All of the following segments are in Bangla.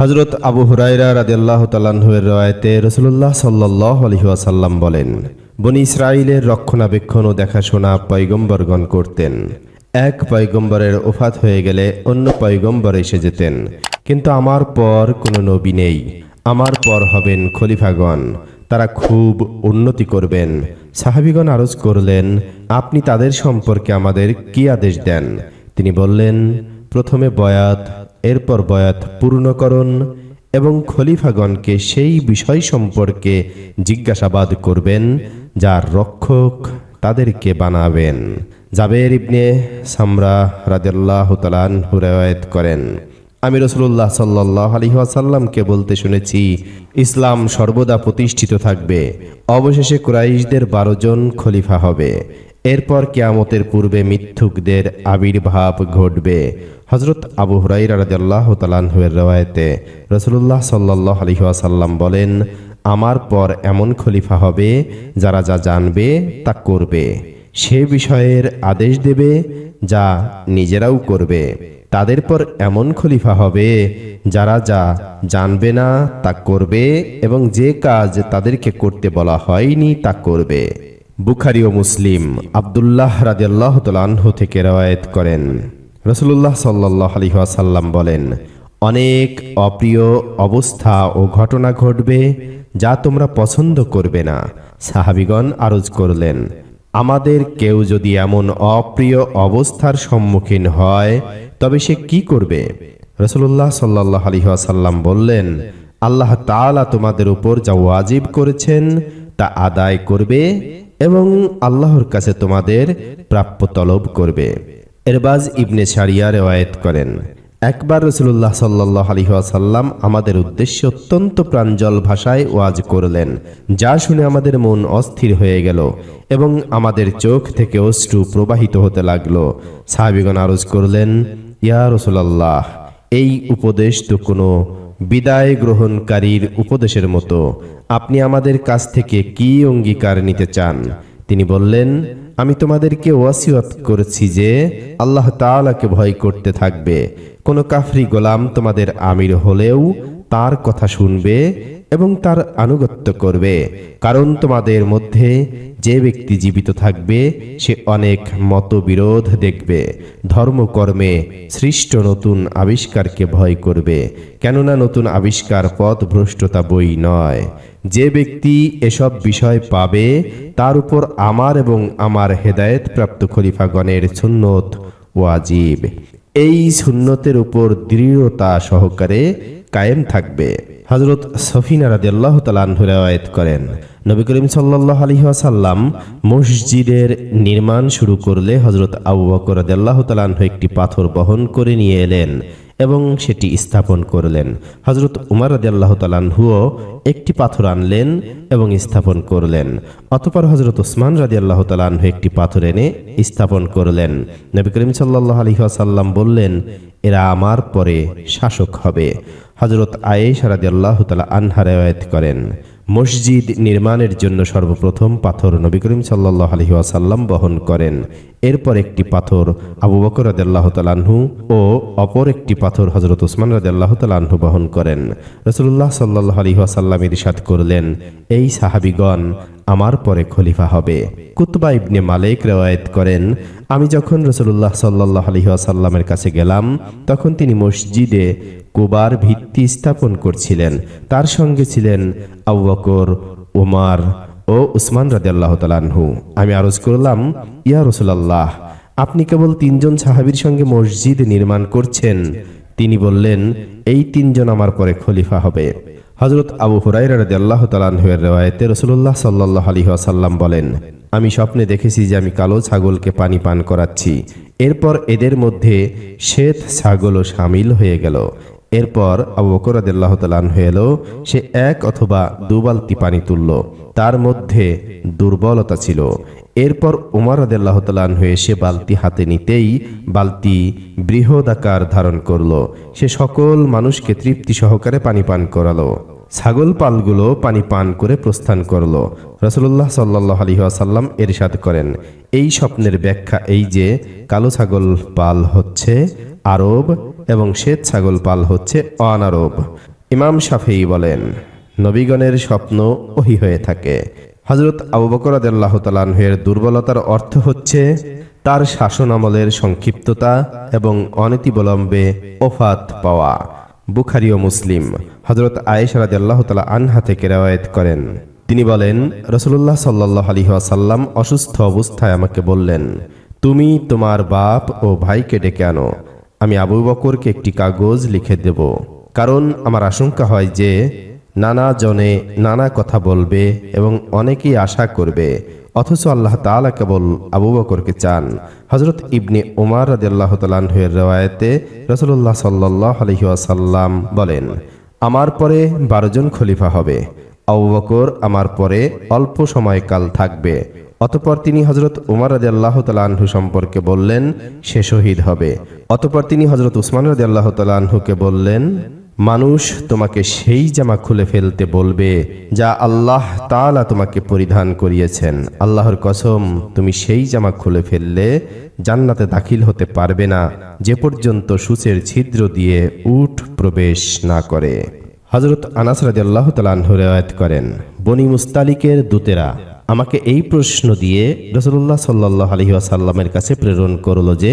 হজরত আবু হুরাইরা রাদিয়াল্লাহু তালাহুয়ের রয়াতে রসুল্লাহ সাল্লাহ আলহিহাসাল্লাম বলেন, বনি ইসরায়েলের রক্ষণাবেক্ষণ ও দেখাশোনা পয়গম্বরগণ করতেন। এক পয়গম্বরের ওফাত হয়ে গেলে অন্য পয়গম্বর এসে যেতেন। কিন্তু আমার পর কোনো নবী নেই। আমার পর হবেন খলিফাগণ। তারা খুব উন্নতি করবেন। সাহাবিগণ আরজ করলেন, আপনি তাদের সম্পর্কে আমাদের কি আদেশ দেন? তিনি বললেন, প্রথমে বয়াত এরপর বয়াত পূর্ণ পূর্ণকরণ এবং খলিফাগণকে সেই বিষয় সম্পর্কে জিজ্ঞাসাবাদ করবেন, যার রক্ষক তাদেরকে বানাবেন। জাবের ইবনে সামরা রাদেল্লাহ তালান হুরায়ত করেন। আমি রসুল্লাহ সাল্লাহ আলী আসাল্লামকে বলতে শুনেছি, ইসলাম সর্বদা প্রতিষ্ঠিত থাকবে, অবশেষে কুরাইশদের বারো জন খলিফা হবে। এরপর কেয়ামতের পূর্বে মিথ্যুকদের আবির্ভাব ঘটবে। হজরত আবু হুরাইরা রাদিয়াল্লাহ তালানহুয়ের রওয়ায়তে রসুল্লাহ সাল্লাহ আলহিহাসাল্লাম বলেন, আমার পর এমন খলিফা হবে যারা যা জানবে তা করবে। সে বিষয়ের আদেশ দেবে যা নিজেরাও করবে। তাদের পর এমন খলিফা হবে যারা যা জানবে না তা করবে এবং যে কাজ তাদেরকে করতে বলা হয়নি তা করবে। বুখারি ও মুসলিম আবদুল্লাহ রাজিয়াল্লাহ তালাহ থেকে রওয়ায়ত করেন। রসুল্লাহ সাল্লাহ আলহিহাসাল্লাম বলেন, অনেক অপ্রিয় অবস্থা ও ঘটনা ঘটবে যা তোমরা পছন্দ করবে না। সাহাবিগণ আরজ করলেন, আমাদের কেউ যদি এমন অপ্রিয় অবস্থার সম্মুখীন হয়, তবে সে কি করবে? রসুল্লাহ সাল্লাহ আলহিহাসাল্লাম বললেন, আল্লাহ তাআলা তোমাদের উপর যা ওয়াজিব করেছেন, তা আদায় করবে এবং আল্লাহর কাছে তোমাদের প্রাপ্য তলব করবে। এরবাজ ইবনে সারিয়া রেওয়ায়েত করেন, একবার রসুল্লাহ সাল্লাহ আলহিহাসাল্লাম আমাদের উদ্দেশ্যে অত্যন্ত প্রাঞ্জল ভাষায় ওয়াজ করলেন, যা শুনে আমাদের মন অস্থির হয়ে গেল এবং আমাদের চোখ থেকে অশ্রু প্রবাহিত হতে লাগল। সাহাবিগণ আরজ করলেন, ইয়া রসুলাল্লাহ, এই উপদেশ তো কোনো বিদায় গ্রহণকারীর উপদেশের মতো, আপনি আমাদের কাছ থেকে কি অঙ্গীকার নিতে চান? তিনি বললেন, আমি তোমাদেরকে ওয়াসিয়ত করেছি যে, আল্লাহ তালাকে ভয় করতে থাকবে। কোনো কাফরি গোলাম তোমাদের আমির হলেও তার কথা শুনবে এবং তার আনুগত্য করবে। কারণ তোমাদের মধ্যে যে ব্যক্তি জীবিত থাকবে, সে অনেক মতবিরোধ দেখবে। ধর্মকর্মে সৃষ্ট নতুন আবিষ্কারকে ভয় করবে, কেননা নতুন আবিষ্কার পথ ভ্রষ্টতা বই নয়। যে ব্যক্তি এসব বিষয় পাবে, তার উপর আমার এবং আমার হেদায়েত প্রাপ্ত খলিফাগণের সুন্নত ওয়াজিব। এই সুন্নতের উপর দৃঢ়তা সহকারে কায়েম থাকবে। হজরত সফিনা রাদি আল্লাহ করেন। নবী করিম সাল্লাহ আলী আসাল্লাম মসজিদের নির্মাণ শুরু করলে হজরত আবু বকর রাদি আল্লাহ তালাহ একটি পাথর বহন করে নিয়ে এলেন। এবং সেটি স্থাপন করলেন। হজরত উমার রাদি আল্লাহ তালাহুও একটি পাথর আনলেন এবং স্থাপন করলেন। অতপর হজরত ওসমান রাদি আল্লাহ তালাহ একটি পাথর এনে স্থাপন করলেন। নবী করিম সাল্লাহ আলী আসাল্লাম বললেন, এরা আমার পরে শাসক হবে। হজরত আয়েশ রাদি আল্লাহ তালা আনহা করেন। মসজিদ নির্মাণের জন্য সর্বপ্রথম পাথর নবী করিম সাল্লাহ আলহি আসাল্লাম বহন করেন। এরপর একটি পাথর আবু বকর রাদিয়াল্লাহ তালাহু ও অপর একটি পাথর হজরত ওসমান রাদিয়াল্লাহ তালাহু বহন করেন। রসুল্লাহ সাল্লাহ আলহি আসাল্লাম ইরশাদ করলেন, এই সাহাবিগণ, আমার পরে খলিফা হবে। কুতবা ইবনে মালিক রেওয়ায়ত করেন, আমি যখন রসুল্লাহ সাল্লাহ আলহি আসাল্লামের কাছে গেলাম, তখন তিনি মসজিদে কুবার ভিত্তি স্থাপন করছিলেন। তার সঙ্গে ছিলেন আবু বকর ওমার ও উসমান রাদিয়াল্লাহ তালানহু আমি আরজ করলাম, ইয়া রসুলাল্লাহ, আপনি কেবল তিনজন সাহাবীর সঙ্গে মসজিদ নির্মাণ করছেন। তিনি বললেন, এই তিনজন আমার পরে খলিফা হবে। হজরত আবু হুরাইরা রাদিয়াল্লাহু তাআলার রেওয়ায়েতে রাসূলুল্লাহ সাল্লাল্লাহু আলাইহি ওয়াসাল্লাম বলেন, আমি স্বপ্নে দেখেছি যে আমি কালো ছাগলকে পানি পান করাচ্ছি। এরপর এদের মধ্যে শ্বেত ছাগলও সামিল হয়ে গেল। এরপর আবু বকর হয়ে এলো, সে এক অথবা দু বালতি পানি তুলল। তার মধ্যে দুর্বলতা ছিল। এরপর উমর রাদিয়াল্লাহ তালান হয়ে সে বালতি হাতে নিতেই বালতি বৃহদাকার ধারণ করল। সে সকল মানুষকে তৃপ্তি সহকারে পানি পান করালো। ছাগল পালগুলো পানি পান করে প্রস্থান করল। রসুল্লাহ সাল্লাহ আলী আসাল্লাম এরশাদ করেন, এই স্বপ্নের ব্যাখ্যা এই যে, কালো ছাগল পাল হচ্ছে আরব এবং শ্বেত ছাগল পাল হচ্ছে অনারব ইমাম শাফেই বলেন, নবীগণের স্বপ্ন ওহি হয়ে থাকে। হজরত আবু বকর আদাল্লাহ দুর্বলতার অর্থ হচ্ছে, তার শাসন আমলের সংক্ষিপ্ততা এবং অনীতিবলম্বে ওফাত পাওয়া। বুখারি ও মুসলিম হজরত আয়েশা রাদিয়াল্লাহু তাআলা আনহা থেকে রেওয়ায়েত করেন। তিনি বলেন রসুল্লাহ সাল্লাহ আলাইহি ওয়াসাল্লাম অসুস্থ অবস্থায় আমাকে বললেন, তুমি তোমার বাপ ও ভাইকে ডেকে আনো আমি আবু বকরকে একটি কাগজ লিখে দেব। কারণ আমার আশঙ্কা হয় যে নানা জনে নানা কথা বলবে এবং অনেকেই আশা করবে। অথচ আল্লাহ তাআলা কেবল আবু বকরকে চান। হজরত ইবনে ওমার রাদিয়াল্লাহু তাআলার রেওয়ায়েতে রসুল্লাহ সাল্লাহ আলহি আসাল্লাম বলেন, আমার পরে বারো জন খলিফা হবে। আবু বকর আমার পরে অল্প সময়কাল থাকবে। অতপর তিনি হজরত উমার রাজি আল্লাহ তালাহু সম্পর্কে বললেন, সে শহীদ হবে। অতপর তিনি হজরত উসমান রাজি আল্লাহ তালাহুকে বললেন, মানুষ তোমাকে সেই জামা খুলে ফেলতে বলবে, যা আল্লাহ তাআলা তোমাকে পরিধান করিয়েছেন। আল্লাহর কসম, তুমি সেই জামা খুলে ফেললে জান্নাতে দাখিল হতে পারবে না, যে পর্যন্ত সূচের ছিদ্র দিয়ে উঠ প্রবেশ না করে। হজরত আনাস রাদিয়াল্লাহ তালাহ রেওয়ায়ত করেন, বনি মুস্তালিকের দূতেরা আমাকে এই প্রশ্ন দিয়ে রসুল্লাহ সাল্লাহ আলহি আসাল্লামের কাছে প্রেরণ করল যে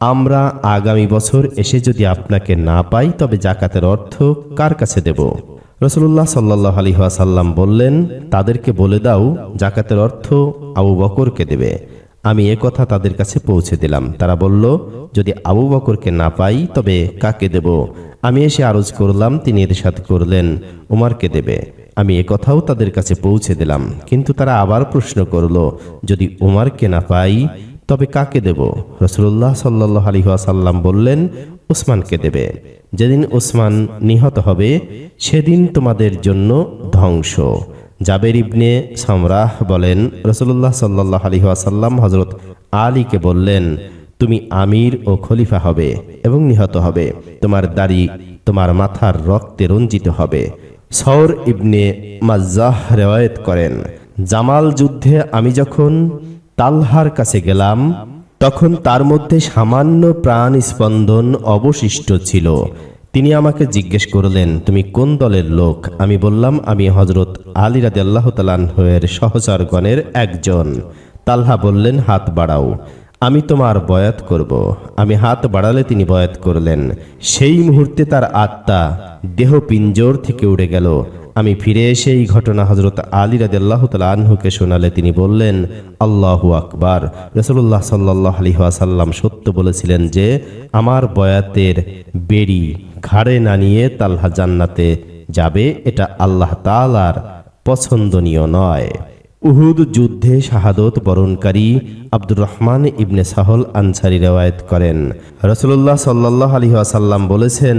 আমরা আগামী বছর এসে যদি আপনাকে না পাই, তবে জাকাতের অর্থ কার কাছে দেব? রসুল্লাহ সাল্লাহ আলী আসাল্লাম বললেন, তাদেরকে বলে দাও, জাকাতের অর্থ আবু বকরকে দেবে। আমি এ কথা তাদের কাছে পৌঁছে দিলাম। তারা বলল, যদি আবু বকরকে না পাই, তবে কাকে দেব? আমি এসে আরজ করলাম, তিনি এরশাদ করলেন, উমারকে দেবে। আমি এ কথাও তাদের কাছে পৌঁছে দিলাম। কিন্তু তারা আবার প্রশ্ন করল, যদি উমারকে না পাই তবে কাকে দেব? রসুল্লাহ সাল্লাহ আলী আসাল্লাম বললেন, উসমানকে দেবে। যেদিন উসমান নিহত হবে, সেদিন তোমাদের জন্য ধ্বংস। জাবের ইবনে সামরাহ বলেন রসুল্লাহ সাল্লাহ আলী আসাল্লাম হজরত আলীকে বললেন, তুমি আমির ও খলিফা হবে এবং নিহত হবে। তোমার দাড়ি তোমার মাথার রক্তে রঞ্জিত হবে। সৌর ইবনে মাজ্জাহ রেওয়ায়ত করেন, জামাল যুদ্ধে আমি যখন তালহার কাছে গেলাম, তখন তার মধ্যে সামান্য প্রাণ স্পন্দন অবশিষ্ট ছিল। তিনি আমাকে জিজ্ঞেস করলেন, তুমি কোন দলের লোক? আমি বললাম, আমি হজরত আলী রাদি আল্লাহ তালাহের সহচরগণের একজন। তালহা বললেন, হাত বাড়াও, আমি তোমার বয়াত করব। আমি হাত বাড়ালে তিনি বয়াত করলেন, সেই মুহূর্তে তার আত্মা দেহ পিঞ্জর থেকে উড়ে গেল আমি ফিরে এসে এই ঘটনা হজরত আলী রাজি আল্লাহ আনহুকে শোনালে তিনি বললেন, আল্লাহু আকবার। রসুল্লাহ সাল্লাহ আলী আসাল্লাম সত্য বলেছিলেন যে, আমার বয়াতের বেড়ি ঘাড়ে না নিয়ে তাল্হা জান্নাতে যাবে, এটা আল্লাহ তালার পছন্দনীয় নয়। উহুদ যুদ্ধে শাহাদত বরণকারী আব্দুর রহমান ইবনে সাহল আনসারি রেওয়ায়ত করেন। রসুল্লাহ সাল্লাহ আলী আসাল্লাম বলেছেন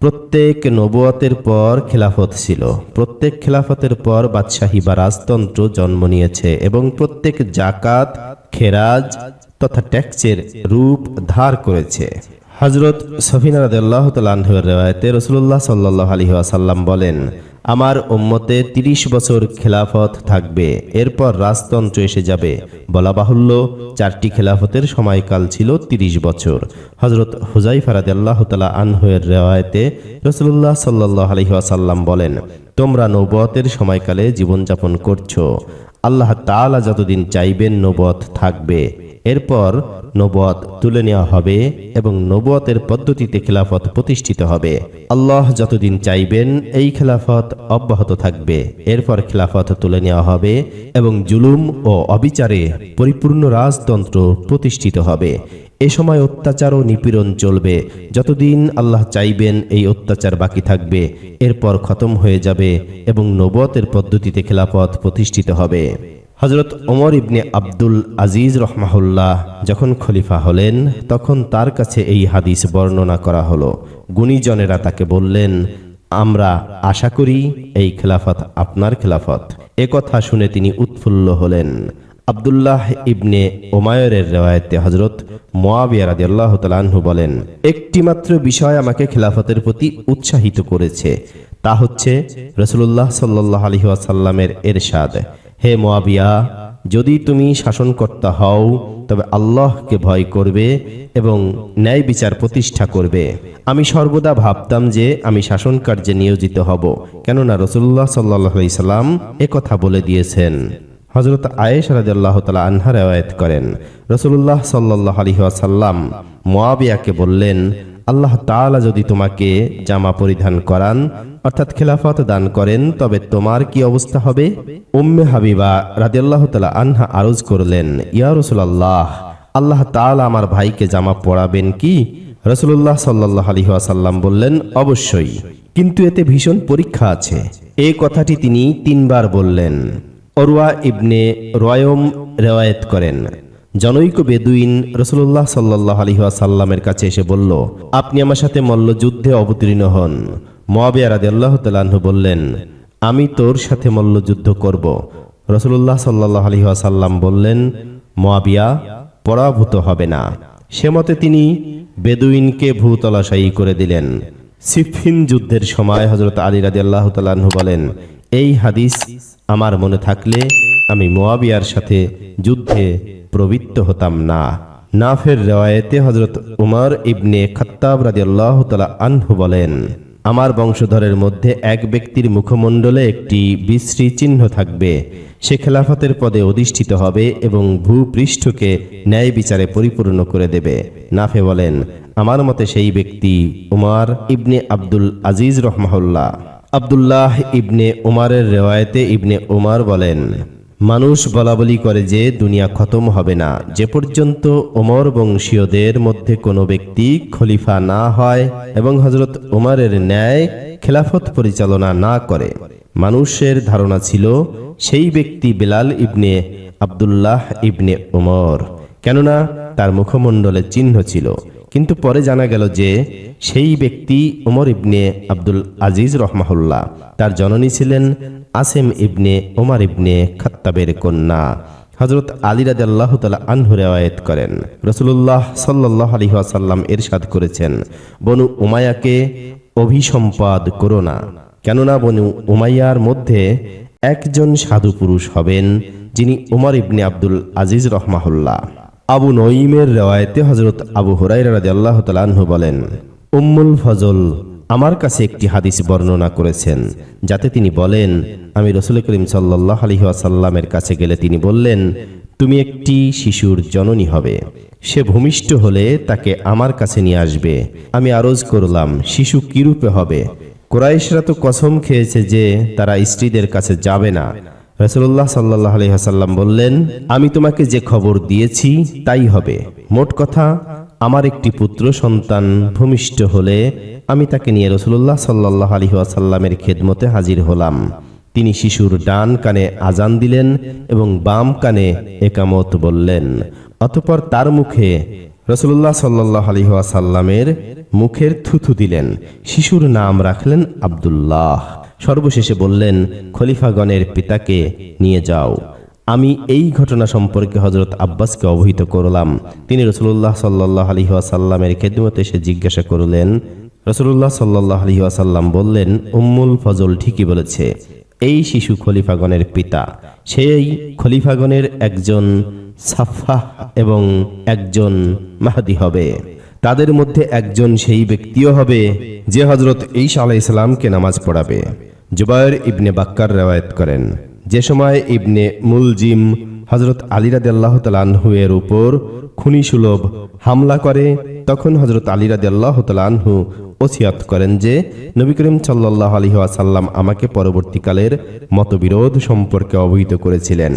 প্রত্যেক নবুয়াতের পর খেলাফত ছিল। প্রত্যেক খেলাফতের পর বাদশাহী বা রাজতন্ত্র জন্ম নিয়েছে এবং প্রত্যেক জাকাত, খেরাজ তথা ট্যাক্সের রূপ ধার করেছে। হজরত সফিনা রাদিয়াল্লাহ তালাহের রেওয়ায়তে রসুল্লাহ সাল্লাহ আলী আসাল্লাম বলেন, আমার উম্মতে ৩০ বছর খেলাফত থাকবে, এরপর রাজতন্ত্র এসে যাবে। বলা বাহুল্য, চারটি খেলাফতের সময়কাল ছিল ৩০ বছর। হজরত হুজাই ফারাদ আল্লাহ তালা আনহের রেওয়ায়তে রসুল্লাহ সাল্লাহ আলহিহাসাল্লাম বলেন, তোমরা নবতের সময়কালে জীবনযাপন করছ। আল্লাহ তাআলা যতদিন চাইবেন নবত থাকবে। এরপর নবত তুলে নেওয়া হবে এবং নবতের পদ্ধতিতে খেলাফত প্রতিষ্ঠিত হবে। আল্লাহ যতদিন চাইবেন এই খেলাফত অব্যাহত থাকবে। এরপর খেলাফত তুলে নেওয়া হবে এবং জুলুম ও অবিচারে পরিপূর্ণ রাজতন্ত্র প্রতিষ্ঠিত হবে। এ সময় অত্যাচার ও নিপীড়ন চলবে। যতদিন আল্লাহ চাইবেন এই অত্যাচার বাকি থাকবে, এরপর খতম হয়ে যাবে এবং নবতের পদ্ধতিতে খেলাফত প্রতিষ্ঠিত হবে। হজরত ওমর ইবনে আব্দুল আজিজ রহমাহুল্লাহ যখন খলিফা হলেন, তখন তার কাছে এই হাদিস বর্ণনা করা হলো। গুণীজনেরা তাকে বললেন, আমরা আশা করি এই খেলাফত আপনার খেলাফত। এ কথা শুনে তিনি উৎফুল্ল হলেন। আবদুল্লাহ ইবনে ওমায়রের রেওয়ায়তে হজরত মোয়াবিয়া রাদি আল্লাহ তালাহু বলেন একটি মাত্র বিষয় আমাকে খেলাফতের প্রতি উৎসাহিত করেছে। তা হচ্ছে রসুল্লাহ সাল্লাহ আলহি আসাল্লামের এরশাদ হে মোয়াবিয়া, যদি তুমি শাসনকর্তা হও, তবে আল্লাহকে ভয় করবে এবং ন্যায় বিচার প্রতিষ্ঠা করবে। আমি সর্বদা ভাবতাম যে আমি শাসন কার্যে নিয়োজিত হব, কেননা রসুল্লাহ সাল্লাহ সাল্লাম এ কথা বলে দিয়েছেন। হজরত আয়েশ রাজাল্লাহ তালা আনহা রেওয়ায়ত করেন রসুল্লাহ সাল্লাহ আলহিহাসাল্লাম মোয়াবিয়াকে বললেন, আল্লাহ তাআলা যদি তোমাকে জামা পরিধান করান অর্থাৎ খেলাফত দান করেন, তবে তোমার কি অবস্থা হবে? উম্মে হাবিবা রাদিয়াল্লাহু তাআলা আনহা আরজ করলেন, ইয়া রাসূলুল্লাহ, আল্লাহ তাআলা আমার ভাইকে জামা পরাবেন কি? রাসূলুল্লাহ সাল্লাল্লাহু আলাইহি ওয়াসাল্লাম বললেন, অবশ্যই, কিন্তু এতে ভীষণ পরীক্ষা আছে। এই কথাটি তিনি তিনবার বললেন। অরুয়া ইবনে রয়ম রেওয়ায়েত করেন, জনৈক বেদুইন রসুল্লাহ সাল্লাহ আলহিহাসাল্লামের কাছে এসে বলল, আপনি আমার সাথে মল্লযুদ্ধে অবতীর্ণ হন। মোয়াবিয়া রাদি আল্লাহ বললেন, আমি তোর সাথে মল্লযুদ্ধ করব। রসুল্লাহ সাল্লাহ আলহিহাসাল্লাম বললেন, মোয়াবিয়া পরাভূত হবে না। সে মতে তিনি বেদুইনকে ভূতলাশায়ী করে দিলেন। সিফিন যুদ্ধের সময় হজরত আলী রাদি আল্লাহ তাল্লাহ্ন বলেন, এই হাদিস আমার মনে থাকলে আমি মোয়াবিয়ার সাথে যুদ্ধে প্রবৃত্ত হতাম না। নাফের রেওয়ায়েতে হজরত উমর ইবনে খত্তাব রাদিয়াল্লাহ তালা আনহু বলেন আমার বংশধরের মধ্যে এক ব্যক্তির মুখমণ্ডলে একটি বিশ্রী চিহ্ন থাকবে। সে খেলাফতের পদে অধিষ্ঠিত হবে এবং ভূপৃষ্ঠকে ন্যায় বিচারে পরিপূর্ণ করে দেবে। নাফে বলেন, আমার মতে সেই ব্যক্তি উমার ইবনে আব্দুল আজিজ রহমাহুল্লাহ। আব্দুল্লাহ ইবনে উমারের রেওয়ায়েতে ইবনে উমার বলেন মানুষ বলাবলি করে যে দুনিয়া খতম হবে না। যে পর্যন্ত ওমর বংশীয়দের মধ্যে কোনো ব্যক্তি খলিফা না হয় এবং হজরত উমারের ন্যায় খেলাফত পরিচালনা না করে। মানুষের ধারণা ছিল, সেই ব্যক্তি বেলাল ইবনে আব্দুল্লাহ ইবনে ওমর। কেননা তার মুখমণ্ডলে চিহ্ন ছিল। কিন্তু পরে জানা গেল যে সেই ব্যক্তি ওমর ইবনে আব্দুল আজিজ রহমাহুল্লাহ। তার জননী ছিলেন আসেম ইবনে ওমর ইবনে খাত্তাবের কন্যা। হজরত আলী রাদ আল্লাহ তালা আনহু রেওয়ায়ত করেন। রসুল্লাহ সাল্লাহ আলী আসাল্লাম এরশাদ করেছেন, বনু উমায়াকে অভিসম্পাদ করো না। কেননা বনু উমাইয়ার মধ্যে একজন সাধু পুরুষ হবেন, যিনি উমর ইবনে আব্দুল আজিজ রহমাহুল্লাহ। আবু নঈমের রেওয়ায়তে হজরত আবু হুরাইরা আল্লাহ তালাহ বলেন, উম্মুল ফজল আমার কাছে একটি হাদিস বর্ণনা করেছেন, যাতে তিনি বলেন, আমি রসুল করিম সাল্লাহ আলহি আসাল্লামের কাছে গেলে তিনি বললেন, তুমি একটি শিশুর জননী হবে, সে ভূমিষ্ঠ হলে তাকে আমার কাছে নিয়ে আসবে, আমি আরজ করলাম, শিশু কিরূপে হবে? কোরাইশরা তো কসম খেয়েছে যে তারা স্ত্রীদের কাছে যাবে না। রসুল্লাহ সাল্লাহ আলহিহাসাল্লাম বললেন, আমি তোমাকে যে খবর দিয়েছি, তাই হবে। মোট কথা, আমার একটি পুত্র সন্তান ভূমিষ্ঠ হলে আমি তাকে নিয়ে রসুল্লাহ সাল্লাহ আলহি আসাল্লামের খেদমতে হাজির হলাম। তিনি শিশুর ডান কানে আজান দিলেন এবং বাম কানে একামত বললেন। অতপর তার মুখে রসুল্লাহ সাল্লাহ আলহি আসাল্লামের মুখের থুথু দিলেন। শিশুর নাম রাখলেন আবদুল্লাহ। সর্বশেষে বললেন, খলিফাগণের পিতাকে নিয়ে যাও। আমি এই ঘটনা সম্পর্কে হজরত আব্বাসকে অবহিত করলাম। তিনি রসুল্লাহ সাল্লাহ আলহি আসাল্লামের খেদমতে এসে জিজ্ঞাসা করলেন রসুল্লাহ সাল্লাহ আলহি আসাল্লাম বললেন, উম্মুল ফজল ঠিকই বলেছে, এই শিশু খলিফাগণের পিতা, সেই খলিফাগণের একজন সাফাহ এবং একজন মাহাদি হবে। তাদের মধ্যে একজন সেই ব্যক্তিও হবে, যে হজরত ঈসা আলাহ ইসলামকে নামাজ পড়াবে। জুবায়ের ইবনে বাক্কার রেওয়ায়ত করেন। যে সময় ইবনে মুলজিম হজরত আলিরাদ আল্লাহ তালানহু এর উপর খুনি সুলভ হামলা করে, তখন হজরত আলিরাদ আল্লাহ তালানহু ওসিয়াত করেন যে, নবী করিম সাল্লাহ আলহি আসাল্লাম আমাকে পরবর্তীকালের মতবিরোধ সম্পর্কে অবহিত করেছিলেন।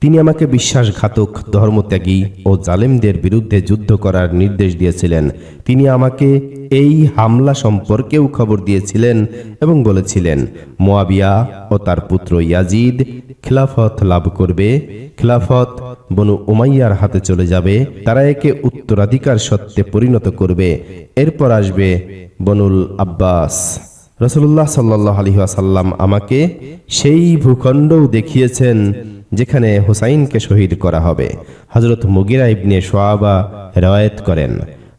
তিনি আমাকে বিশ্বাসঘাতক, ধর্মত্যাগী ও জালেমদের বিরুদ্ধে যুদ্ধ করার নির্দেশ দিয়েছিলেন। তিনি আমাকে এই হামলা সম্পর্কেও খবর দিয়েছিলেন এবং বলেছিলেন, মোয়াবিয়া ও তার পুত্র ইয়াজিদ খিলাফত লাভ করবে। খিলাফত বনু উমাইয়ার হাতে চলে যাবে। তারা একে উত্তরাধিকার সত্ত্বে পরিণত করবে। এরপর আসবে বনুল আব্বাস। রসুল্লাহ সাল্লাহ আলহিহাসাল্লাম আমাকে সেই ভূখণ্ডও দেখিয়েছেন যেখানে হুসাইনকে শহীদ করা হবে। হজরত মুগিরা ইবনে সোয়াবা রেওয়ায়ত করেন।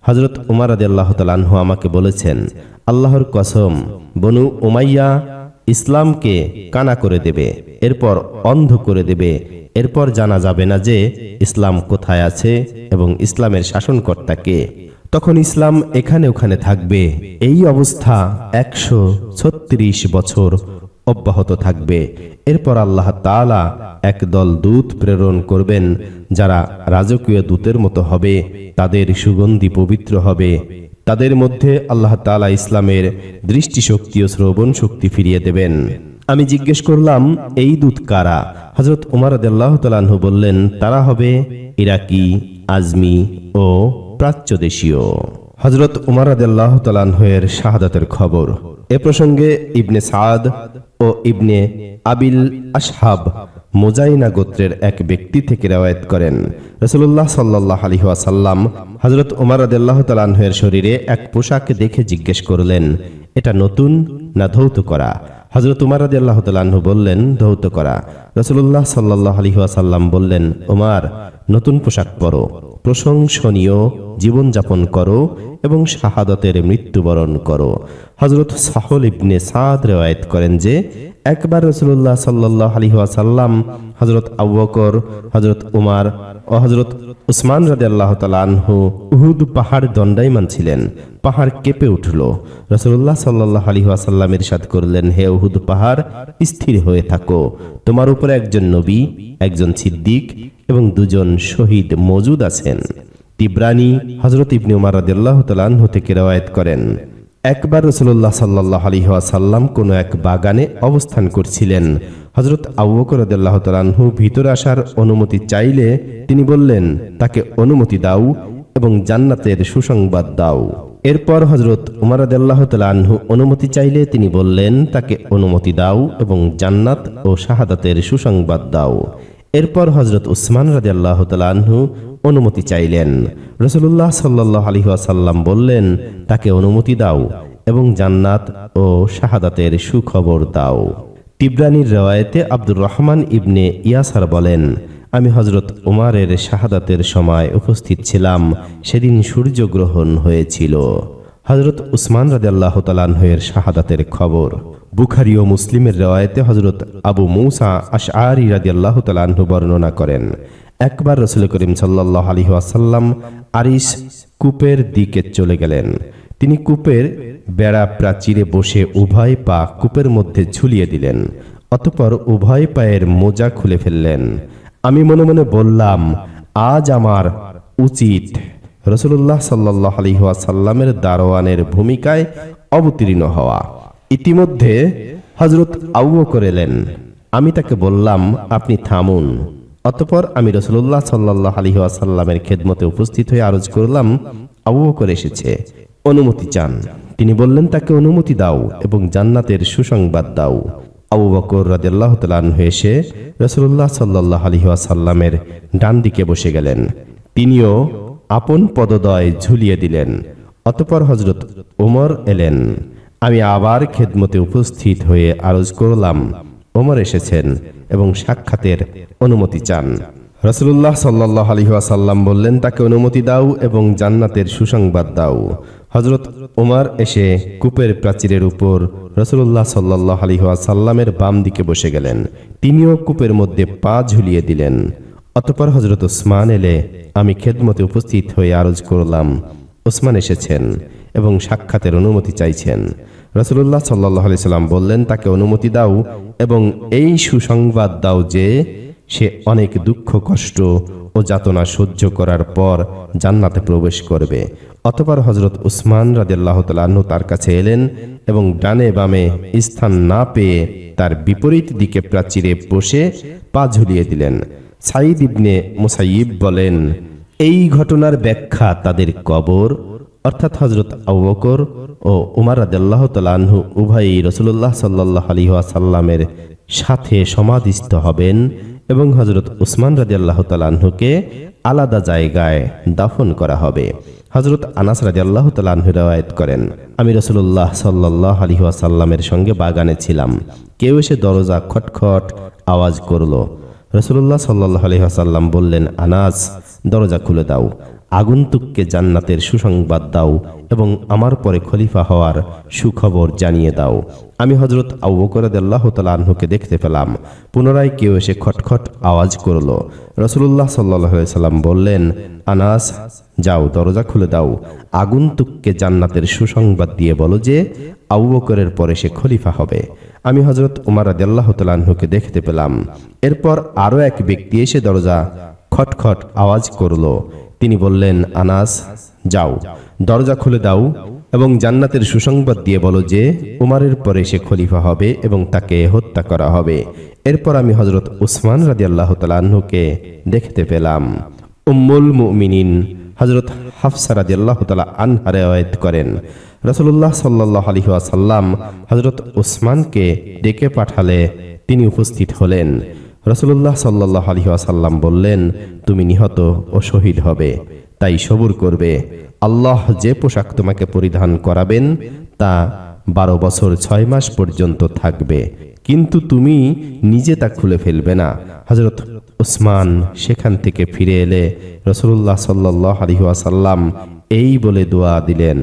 হজরত উমার আদি আল্লাহ তালাহু আমাকে বলেছেন, আল্লাহর কসম, বনু উমাইয়া ইসলামকে কানা করে দেবে, এরপর অন্ধ করে দেবে, এরপর জানা যাবে না যে ইসলাম কোথায় আছে এবং ইসলামের শাসনকর্তা কে। তখন ইসলাম এখানে ওখানে থাকবে। এই অবস্থা একশো ছত্রিশ বছর অব্যাহত থাকবে। এরপর আল্লাহ তাআলা একদল দূত প্রেরণ করবেন, যারা রাজকীয় দূতের মতো হবে, তাদের সুগন্ধি পবিত্র হবে। তাদের মধ্যে আল্লাহ তাআলা ইসলামের দৃষ্টিশক্তি ও শ্রবণ শক্তি ফিরিয়ে দেবেন। আমি জিজ্ঞেস করলাম, এই দূত কারা? হজরত উমার আদাল্লাহ তালাহু বললেন, তারা হবে ইরাকি, আজমি ও প্রাচ্য দেশীয়। হজরত উমার আদাল্লাহ তালাহের শাহাদাতের খবর। এ প্রসঙ্গে ইবনে সাদ ও ইবনে আবিল আসহাব মোজাইনা গোত্রের এক ব্যক্তি থেকে রেওয়ায়ত করেন। রসুল্লাহ সাল্লাহ আলী ওয়াসাল্লাম হজরত উমার আদাল্লাহ তালাহের শরীরে এক পোশাক দেখে জিজ্ঞেস করলেন, এটা নতুন না ধৌত করা? হজরত উমার রাজি আল্লাহ তাল্লাহ্ন বললেন, ধৌত করা। রসুল্লাহ সাল্লাহ আলী ওয়াসাল্লাম বললেন, উমার, নতুন পোশাক পরো। প্রশংসনীয় জীবনযাপন করো এবং শাহাদতের মৃত্যুবরণ করো। হজরত সাহল ইবনে সাদ রেওয়ায়ত করেন যে, একবার রসুল্লাহ সাল্লাহ আলী ওয়াসাল্লাম হজরত আবকর হজরত উমার ও হজরত উসমান রাজি আল্লাহ তালাহু উহুদ পাহাড় দণ্ডায়মান ছিলেন। পাহাড় কেঁপে উঠল। রসুল্লাহ সাল্লাহ আলী ওয়াসাল্লাম ইরশাদ করলেন, হে উহুদ পাহাড়, স্থির হয়ে থাকো। তোমার উপরে একজন নবী, একজন সিদ্দিক এবং দুজন শহীদ মজুদ আছেন। তিব্রানি হজরত ইবনে উমার রাদিয়াল্লাহ তালাহ থেকে রওয়ায়ত করেন। একবার রসুল্লাহ সাল্লাহ আলী সাল্লাম কোনো এক বাগানে অবস্থান করছিলেন। হজরত আবুবকর রাদিয়াল্লাহ তালাহু ভিতরে আসার অনুমতি চাইলে তিনি বললেন, তাকে অনুমতি দাও এবং জান্নাতের সুসংবাদ দাও। এরপর হজরত উমার আদাল্লাহ তালাহু অনুমতি চাইলে তিনি বললেন, তাকে অনুমতি দাও এবং জান্নাত ও শাহাদাতের সুসংবাদ দাও। এরপর হজরত উসমান রাজি আল্লাহ তালাহু অনুমতি চাইলেন। রসুল্লাহ সাল্লাহ আলী আসাল্লাম বললেন, তাকে অনুমতি দাও এবং জান্নাত ও শাহাদাতের সুখবর দাও। তিব্রানির রওয়ায়েতে আব্দুর রহমান ইবনে ইয়াসার বলেন, আমি হজরত উমারের শাহাদাতের সময় উপস্থিত ছিলাম, সেদিন সূর্যগ্রহণ হয়েছিল। হজরত উসমান রাজাল্লাহ তালানহের শাহাদাতের খবর। বুখারি ও মুসলিমের রেওয়ায়তে হজরত আবু মৌসা আশআরি রাদিয়াল্লাহ তালাহু বর্ণনা করেন একবার রসুল করিম সাল্লাহ আলী আসাল্লাম আরিস কূপের দিকে চলে গেলেন। তিনি কূপের বেড়া প্রাচীরে বসে উভয় পা কূপের মধ্যে ঝুলিয়ে দিলেন, অতপর উভয় পায়ের মোজা খুলে ফেললেন। আমি মনে মনে বললাম, আজ আমার উচিত রসুল্লাহ সাল্লাহ আলহিহাসাল্লামের দারোয়ানের ভূমিকায় অবতীর্ণ হওয়া। ইতিমধ্যে হজরত আউ করেলেন আমি তাকে বললাম, আপনি থামুন। অতপর আমি রসুল্লাহ সাল্লাহ আলহিহাসাল্লামের খেদমতে উপস্থিত হয়ে আরজ করলাম, আবু বকর এসেছে, অনুমতি চান। তিনি বললেন, তাকে অনুমতি দাও এবং জান্নাতের সুসংবাদ দাও। আবু বকর রাদিয়াল্লাহু তাআলা এসে রাসূলুল্লাহ সাল্লাল্লাহু আলাইহি ওয়াসাল্লামের ডান দিকে বসে গেলেন। তিনিও আপন পদদয় ঝুলিয়ে দিলেন। অতঃপর হযরত ওমর এলেন। আমি আবার খেদমতে উপস্থিত হয়ে আরজ করলাম, ওমর এসেছেন। এবং সাক্ষাতের অনুমতি চান। রসুল্লাহ সাল্লাহ আলহি আসাল্লাম বললেন, তাকে অনুমতি দাও এবং জান্নাতের সুসংবাদ দাও। হজরত উমার এসে কূপের প্রাচীরের উপর রসুল্লাহ সাল্লাহ আলহি আসাল্লামের বাম দিকে বসে গেলেন। তিনিও কূপের মধ্যে পা ঝুলিয়ে দিলেন। অতপর হজরত ওসমান এলে, আমি খেদমতে উপস্থিত হয়ে আরজ করলাম। ওসমান এসেছেন এবং সাক্ষাতের অনুমতি চাইছেন। রসুল্লাহ সাল্লাহ সাল্লাম বললেন, তাকে অনুমতি দাও এবং এই সুসংবাদ দাও যে সে অনেক দুঃখ, কষ্ট ও যাতনা সহ্য করার পর জান্নাতে প্রবেশ করবে। অতপর হজরত উসমান রাদিয়াল্লাহ তালাহ্ন তার কাছে এলেন এবং ডানে বামে স্থান না পেয়ে তার বিপরীত দিকে প্রাচীরে বসে পা ঝুলিয়ে দিলেন। সাঈদ ইবনে মুসাইব বলেন, এই ঘটনার ব্যাখ্যা তাদের কবর অর্থাৎ হজরত আবকর ও উমার রাদিয়াল্লাহ তালাহু উভয়ই রসুল্লাহ সাল্লাহ আলহিহাসাল্লামের সাথে সমাধিস্থ হবেন এবং হজরত উসমান রাজি আল্লাহ তালাহুকে আলাদা জায়গায় দাফন করা হবে। হজরত আনাস রাজি আল্লাহ তালাহু রেওয়ায়ত করেন, আমি রসুল্লাহ সাল্লাহ আলহিহাসাল্লামের সঙ্গে বাগানে ছিলাম। কেউ এসে দরজা খটখট আওয়াজ করল। রসুল্লাহ সাল্লাহ আলহিহাসাল্লাম বললেন, আনাস, দরজা খুলে দাও। আগন্তুককে জান্নাতের সুসংবাদ দাও এবং আমার পরে খলিফা হওয়ার সুখবর জানিয়ে দাও। আমি হজরত আউবকরাদাল্লাহ তালাহুকে দেখতে পেলাম। পুনরায় কেউ এসে খটখট আওয়াজ করল। রসুল্লাহ সাল্লাহ সাল্লাম বললেন, আনাস, যাও, দরজা খুলে দাও। আগন্তুককে জান্নাতের সুসংবাদ দিয়ে বলো যে, আবু বকরের পরে সে খলিফা হবে। আমি হজরত উমার আদাল্লাহ দেখতে পেলাম। এরপর আরও এক ব্যক্তি এসে দরজা খটখট আওয়াজ করল। তিনি বললেন, আনাস, যাও, দরজা খুলে দাও এবং জান্নাতের সুসংবাদ দিয়ে বলো যে, উমারের পরে সে খলিফা হবে এবং তাকে হত্যা করা হবে। এরপর আমি হজরত উসমান রাজি আল্লাহ তালাহুকে দেখতে পেলাম। উম্মুল মুমিনিন হজরত হাফসা রাজি আল্লাহ তালা আনহা রেওয়ায়ত করেন। রসুল্লাহ সাল্লাহ আলহি আসাল্লাম হজরত উসমানকে ডেকে পাঠালে তিনি উপস্থিত হলেন। রসুল্লাহ সাল্লাহ আলহি আসাল্লাম বললেন, তুমি নিহত ও শহীদ হবে। তাই সবুর করবে। আল্লাহ যে পোশাক তোমাকে পরিধান করাবেন, তা বারো বছর ছয় মাস পর্যন্ত থাকবে। কিন্তু তুমি নিজে তা খুলে ফেলবে না। হজরত উসমান সেখান থেকে ফিরে এলে রসুল্লাহ সাল্লাহ আলহিহাসাল্লাম এই বলে দোয়া দিলেন,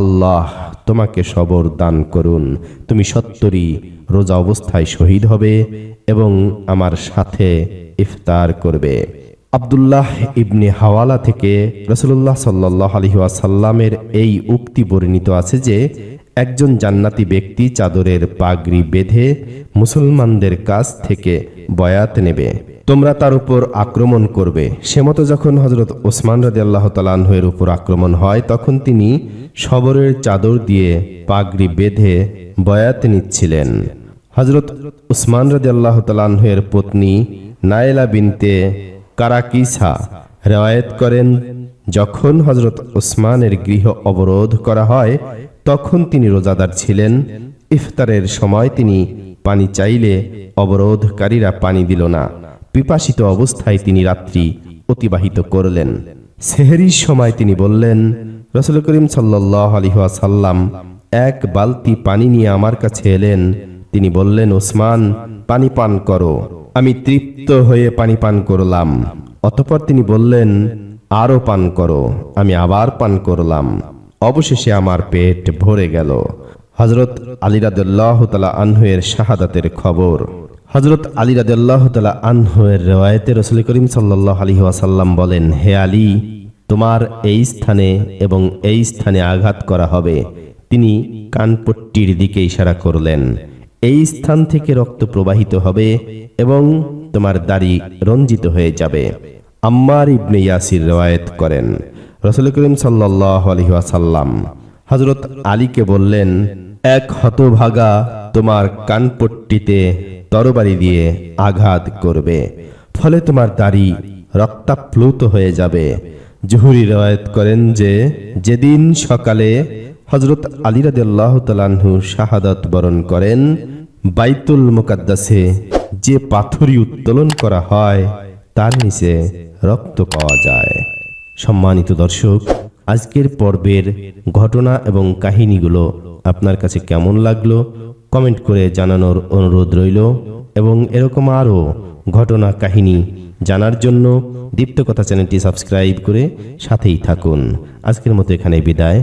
আল্লাহ তোমাকে সবর দান করুন। তুমি সত্তরই রোজা অবস্থায় শহীদ হবে এবং আমার সাথে ইফতার করবে। আবদুল্লাহ ইবনে হাওয়ালা থেকে রসুল্লাহ সাল্লাহ আলহিহাসাল্লামের এই উক্তি বর্ণিত আছে যে, একজন জান্নাতি ব্যক্তি চাদরের পাগড়ি বেঁধে মুসলমানদের কাছ থেকে বয়াত নেবে। তোমরা তার উপর আক্রমণ করবে। সে মতো যখন হজরত ওসমান রাজি আল্লাহ তালাহের উপর আক্রমণ হয়, তখন তিনি সবরের চাদর দিয়ে পাগড়ি বেঁধে বয়াত নিচ্ছিলেন। হজরত উসমান রাজি আল্লাহ তালাহের পত্নী নায়েলা বিনতে কারাকিসা রেওয়ায়ত করেন, যখন হজরত ওসমানের গৃহ অবরোধ করা হয়, তখন তিনি রোজাদার ছিলেন। ইফতারের সময় তিনি পানি চাইলে অবরোধকারীরা পানি দিল না। পিপাসিত অবস্থায় তিনি রাত্রি অতিবাহিত করলেন। সেহেরির সময় তিনি বললেন, রসুল করিম সাল্লাহ আলহাসাল্লাম এক বালতি পানি নিয়ে আমার কাছে এলেন। তিনি বললেন, ওসমান, পানি পান করো। আমি তৃপ্ত হয়ে পানি পান করলাম। অতপর তিনি বললেন, আরও পান করো। আমি আবার পান করলাম। অবশেষে আমার পেট ভরে গেল। হজরত আলিরাদুল্লাহ তালা আনহুয়ের শাহাদাতের খবর। হজরত আলী রাদুল্লাহ তালা আনহুয়ের রেওয়ায়তে রসুল করিম সাল্লাহ আলী ওয়াসাল্লাম বলেন, হে আলী, তোমার এই স্থানে এবং এই স্থানে আঘাত করা হবে। তিনি কানপট্টির দিকে ইশারা করলেন, এই স্থান থেকে রক্ত প্রবাহিত হবে এবং তোমার দাড়ি রঞ্জিত হয়ে যাবে। আম্মার ইবনে ইয়াসির রেওয়ায়ত করেন রসুল করিম সাল্লাহ আলহিহাসাল্লাম হজরত আলীকে বললেন, এক হতভাগা তোমার কানপট্টিতে তরবারি দিয়ে আঘাত করবে। ফলে তোমার দাড়ি রক্তাপ্লুত হয়ে যাবে। জহুরি রেওয়ায়ত করেন যে, যেদিন সকালে হজরত আলী রাদিয়াল্লাহ তালাহু শাহাদত বরণ করেন, বাইতুল মুকাদ্দাসে যে পাথরই উত্তোলন করা হয়, তার নিচে রক্ত পাওয়া যায়। সম্মানিত দর্শক, আজকের পর্বের ঘটনা এবং কাহিনীগুলো আপনার কাছে কেমন লাগল কমেন্ট করে জানানোর অনুরোধ রইল এবং এরকম আরও ঘটনা কাহিনী জানার জন্য দীপ্তকথা চ্যানেলটি সাবস্ক্রাইব করে সাথেই থাকুন। আজকের মতো এখানে বিদায়।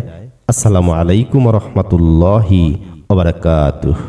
আসসালামু আলাইকুম রহমতুল্লাহি ওবরাকাতুহ